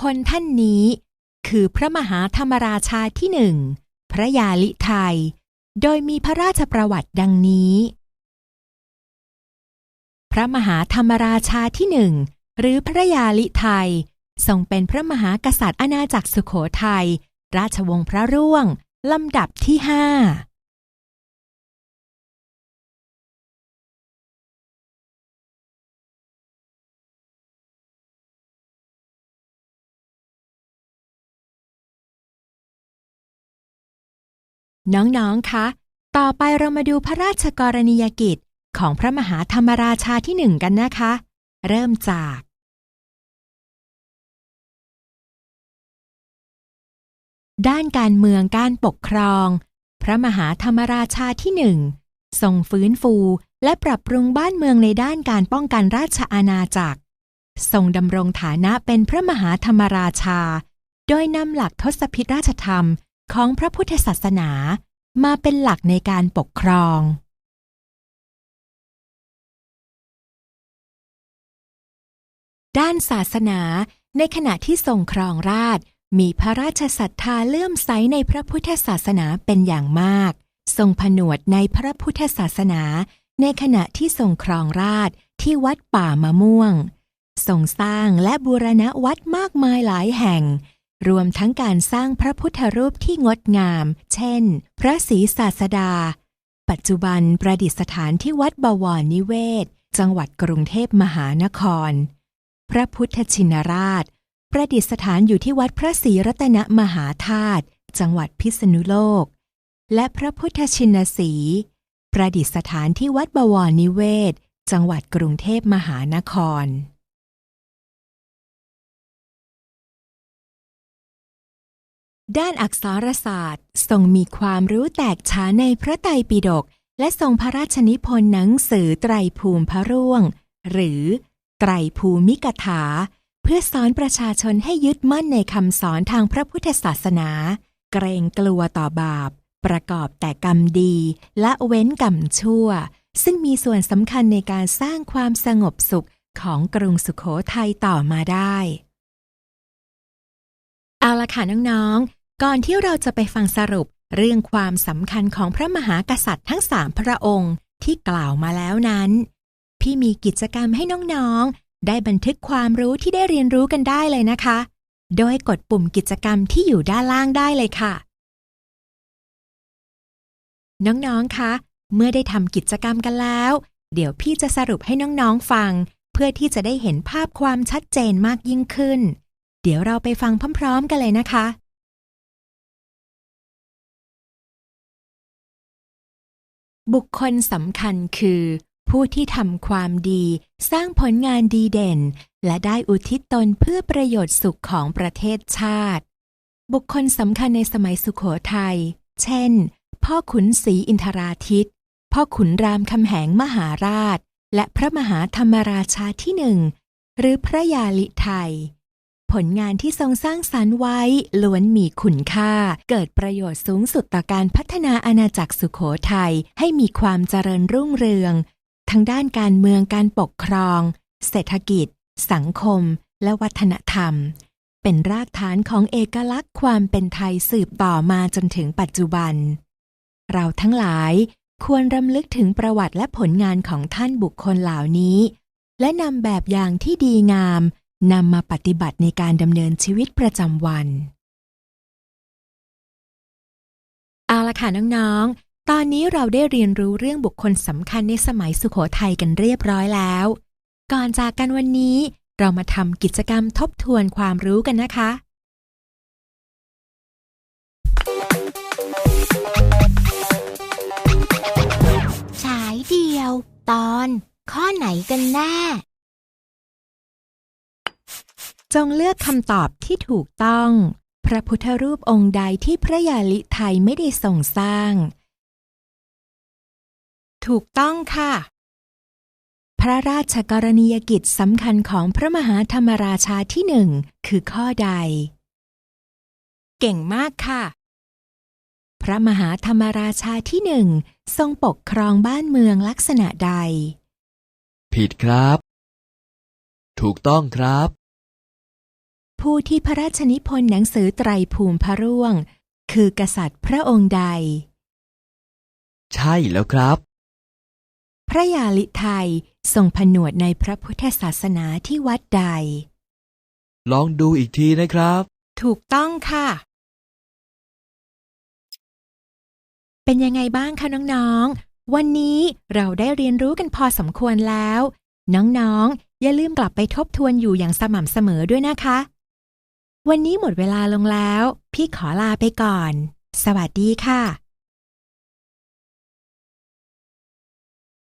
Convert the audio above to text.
คลท่านนี้ คือพระมหาธรรมราชาที่หนึ่ง พระยาลิไทย โดยมีพระราชประวัติดังนี้ พระมหาธรรมราชาที่หนึ่ง หรือพระยาลิไทย ทรงเป็นพระมหากษัตริย์อาณาจักรสุโขทัย ราชวงศ์พระร่วง ลำดับที่ห้า น้องๆ คะ ต่อไปเรามาดูพระราชกรณียกิจของพระมหาธรรมราชาที่หนึ่งกันนะคะ เริ่มจาก ด้านการเมืองการปกครอง พระมหาธรรมราชาที่หนึ่งทรงฟื้นฟูและปรับปรุงบ้านเมืองในด้านการป้องกันราชอาณาจักร ทรงดำรงฐานะเป็นพระมหาธรรมราชา โดยนำหลักทศพิธราชธรรม ของพระพุทธศาสนามาเป็นหลักในการปกครอง ด้านศาสนาในขณะที่ทรงครองราชมีพระราชศรัทธาเลื่อมใสในพระพุทธศาสนาเป็นอย่างมาก ทรงผนวดในพระพุทธศาสนา ในขณะที่ทรงครองราชที่วัดป่ามะม่วง ทรงสร้างและบูรณะวัดมากมายหลายแห่ง รวมทั้งการสร้างพระพุทธรูปที่งดงาม เช่น พระศรีศาสดา ปัจจุบันประดิษฐานที่วัดบวรนิเวศ จังหวัดกรุงเทพมหานคร พระพุทธชินราช ประดิษฐานอยู่ที่วัดพระศรีรัตนมหาธาตุ จังหวัดพิษณุโลก และพระพุทธชินสี ประดิษฐานที่วัดบวรนิเวศ จังหวัดกรุงเทพมหานคร ด้านอักษรศาสตร์ทรงมีความรู้แตกฉานในพระไตรปิฎกและทรงพระราชนิพนธ์หนังสือไตรภูมิพระร่วง หรือไตรภูมิกถา เพื่อสอนประชาชนให้ยึดมั่นในคำสอนทางพระพุทธศาสนา เกรงกลัวต่อบาป ประกอบแต่กรรมดีและเว้นกรรมชั่ว ซึ่งมีส่วนสำคัญในการสร้างความสงบสุขของกรุงสุขโขทัยต่อมาได้ เอาละค่ะน้องๆ ก่อนที่เราจะไปฟังสรุปเรื่องความสำคัญของพระมหากษัตริย์ทั้งสามพระองค์ที่กล่าวมาแล้วนั้น พี่มีกิจกรรมให้น้องๆ ได้บันทึกความรู้ที่ได้เรียนรู้กันได้เลยนะคะ โดยกดปุ่มกิจกรรมที่อยู่ด้านล่างได้เลยค่ะ น้องๆ คะ เมื่อได้ทำกิจกรรมกันแล้ว เดี๋ยวพี่จะสรุปให้น้องๆ ฟัง เพื่อที่จะได้เห็นภาพความชัดเจนมากยิ่งขึ้น เดี๋ยวเราไปฟังพร้อมๆ กันเลยนะคะ บุคคลสำคัญคือ ผู้ที่ทำความดี สร้างผลงานดีเด่น และได้อุทิศตนเพื่อประโยชน์สุขของประเทศชาติ บุคคลสำคัญในสมัยสุขโขทัย เช่น พ่อขุนศรีอินทราทิต พ่อขุนรามคำแหงมหาราช และพระมหาธรรมราชาที่หนึ่ง หรือพระยาลิไทย ผลงานที่ทรงสร้างสรรค์ไว้ล้วนมีคุณค่า เกิดประโยชน์สูงสุดต่อการพัฒนาอาณาจักรสุขโขทัยให้มีความเจริญรุ่งเรือง ทั้งด้านการเมืองการปกครอง เศรษฐกิจ สังคม และวัฒนธรรม เป็นรากฐานของเอกลักษณ์ความเป็นไทยสืบต่อมาจนถึงปัจจุบัน เราทั้งหลายควรรำลึกถึงประวัติและผลงานของท่านบุคคลเหล่านี้ และนำแบบอย่างที่ดีงาม นำมาปฏิบัติในการดำเนินชีวิตประจำวัน เอาละค่ะน้องๆ ตอนนี้เราได้เรียนรู้เรื่องบุคคลสำคัญในสมัยสุขโขทัยกันเรียบร้อยแล้ว ก่อนจากกันวันนี้เรามาทำกิจกรรมทบทวนความรู้กันนะคะ ฉายเดียว ตอนข้อไหนกันแน่ จงเลือกคำตอบที่ถูกต้อง พระพุทธรูปองค์ใดที่พระยาลิไทยไม่ได้ทรงสร้าง ถูกต้องค่ะ พระราชกรณียกิจสำคัญของพระมหาธรรมราชาที่หนึ่งคือข้อใด เก่งมากค่ะ พระมหาธรรมราชาที่หนึ่งทรงปกครองบ้านเมืองลักษณะใด ผิดครับ ถูกต้องครับ ผู้ที่พระราชนิพนธ์หนังสือไตรภูมิพระร่วง คือกษัตริย์พระองค์ใด ใช่แล้วครับ พระยาลิไทยทรงผนวดในพระพุทธศาสนาที่วัดใด ลองดูอีกทีนะครับ ถูกต้องค่ะ เป็นยังไงบ้างคะน้องๆ วันนี้เราได้เรียนรู้กันพอสมควรแล้ว น้องๆ อย่าลืมกลับไปทบทวนอยู่อย่างสม่ำเสมอด้วยนะคะ วันนี้หมดเวลาลงแล้ว พี่ขอลาไปก่อน สวัสดีค่ะ